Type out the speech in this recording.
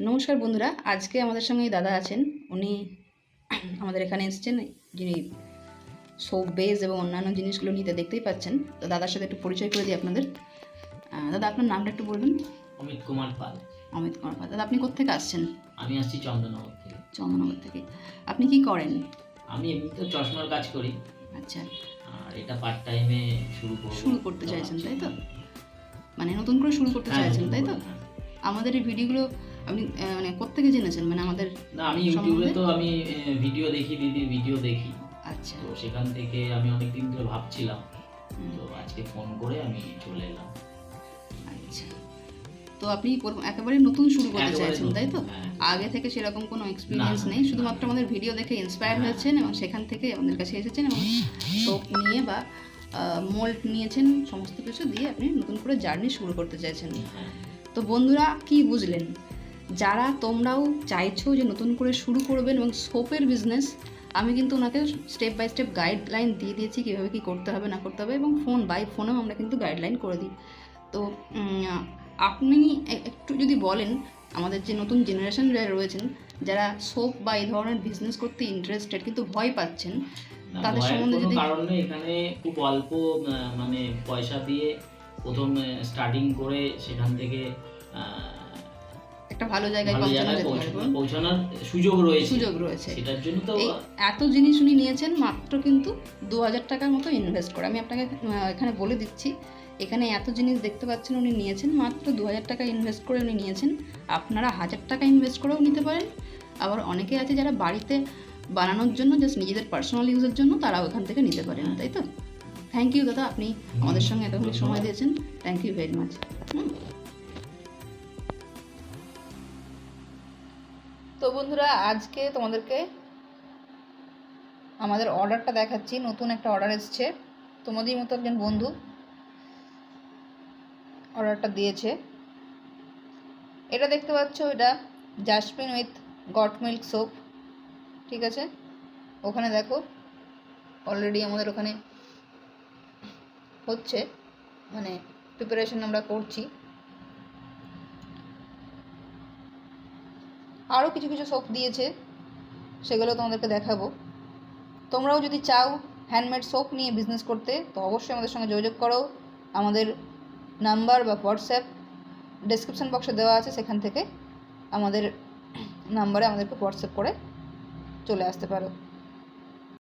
নমস্কার বন্ধুরা আজকে আমাদের সঙ্গে দাদা আছেন। উনি আমাদের এখানে এসেছেন যিনি সোপ বেজ এবং অন্যান্য জিনিসগুলো নিতে দেখতেই পাচ্ছেন। তো দাদার সাথে একটু পরিচয় করে দিই আপনাদের। দাদা আপনার নামটা একটু বলবেন? অমিত কুমার পাল। অমিত কুমার পাল। দাদা আপনি কোথেকে আসছেন? আমি আসছি চন্দননগর থেকে। চন্দননগর থেকে। আপনি কি করেন? আমি এমনিতেও চশমার কাজ করি। আচ্ছা। আর এটা পার্ট টাইমে শুরু শুরু করতে চাইছেন তাই তো? মানে নতুন করে শুরু করতে হ্যাঁ, চাইছেন তাই তো? হ্যাঁ। আমাদের এই ভিডিওগুলো আপনি মানে কোথেকে জেনেছেন? মানে আমাদের আমি ইউটিউবে তো আমি ভিডিও দেখি দিদির ভিডিও দেখি। আচ্ছা। তো সেখান থেকে আমি অনেক দিন ধরে ভাবছিলাম। তো আজকে ফোন করে আমি চলে এলাম। আচ্ছা। তো আপনি একেবারে নতুন শুরু করতে চাইছেন তাই তো? হ্যাঁ। আগে থেকে সেরকম কোনো এক্সপিরিয়েন্স নেই শুধুমাত্র আমাদের ভিডিও দেখে ইন্সপায়ার হ্যাঁ। হয়েছেন এবং সেখান থেকে আমাদের কাছে এসেছেন এবং সোপ নিয়ে বা মোল্ড নিয়েছেন সমস্ত কিছু দিয়ে আপনি নতুন করে জার্নি শুরু করতে চাইছেন। হ্যাঁ, তো বন্ধুরা কি বুঝলেন? যারা তোমরাও চাইছো যে নতুন করে শুরু করবেন এবং সোপের বিজনেস আমি কিন্তু ওনাকে স্টেপ বাই স্টেপ গাইডলাইন দিয়ে দিয়েছি কীভাবে কী করতে হবে না করতে হবে এবং ফোন বাই ফোনেও আমরা কিন্তু গাইডলাইন করে দিই। তো আপনি একটু যদি বলেন আমাদের যে নতুন জেনারেশন যারা রয়েছেন যারা সোপ বা এই ধরনের বিজনেস করতে ইন্টারেস্টেড কিন্তু ভয় পাচ্ছেন তাদের সম্বন্ধে যদি- কারণ এখানে খুব অল্প মানে পয়সা দিয়ে প্রথম স্টার্টিং করে সেখান থেকে একটা ভালো জায়গায় পৌঁছানো যেতে পৌঁছানোর সুযোগ রয়েছে। সুযোগ রয়েছে। সেটার জন্য তো এত জিনিস উনি নিয়েছেন মাত্র কিন্তু দু হাজার টাকার মতো ইনভেস্ট করে। আমি আপনাকে এখানে বলে দিচ্ছি এখানে এত জিনিস দেখতে পাচ্ছেন উনি নিয়েছেন মাত্র দু হাজার টাকা ইনভেস্ট করে উনি নিয়েছেন। আপনারা হাজার টাকা ইনভেস্ট করেও নিতে পারেন। আবার অনেকে আছে যারা বাড়িতে বানানোর জন্য জাস্ট নিজেদের পার্সোনাল ইউজের জন্য তারাও এখান থেকে নিতে পারেন তাই তো? থ্যাংক ইউ দাদা। আপনি আমাদের সঙ্গে এতক্ষণ সময় দিয়েছেন। থ্যাংক ইউ ভেরি মাচ তো বন্ধুরা, আজকে তোমাদেরকে আমাদের অর্ডারটা দেখাচ্ছি। নতুন একটা অর্ডার এসছে। তোমাদেরই মতো একজন বন্ধু অর্ডারটা দিয়েছে। এটা দেখতে পাচ্ছ, এটা jasmine with goat milk soap ঠিক আছে? ওখানে দেখো অলরেডি আমাদের ওখানে হচ্ছে মানে প্রিপারেশন আমরা করছি। আরও কিছু কিছু সোপ দিয়েছে, সেগুলো তোমাদেরকে দেখাবো। তোমরাও যদি চাও হ্যান্ডমেড সোপ নিয়ে বিজনেস করতে, তো অবশ্যই আমাদের সঙ্গে যোগাযোগ করো। আমাদের নাম্বার বা হোয়াটসঅ্যাপ ডেসক্রিপশন বক্সে দেওয়া আছে, সেখান থেকে আমাদের নাম্বারে আমাদেরকে হোয়াটসঅ্যাপ করে চলে আসতে পারো।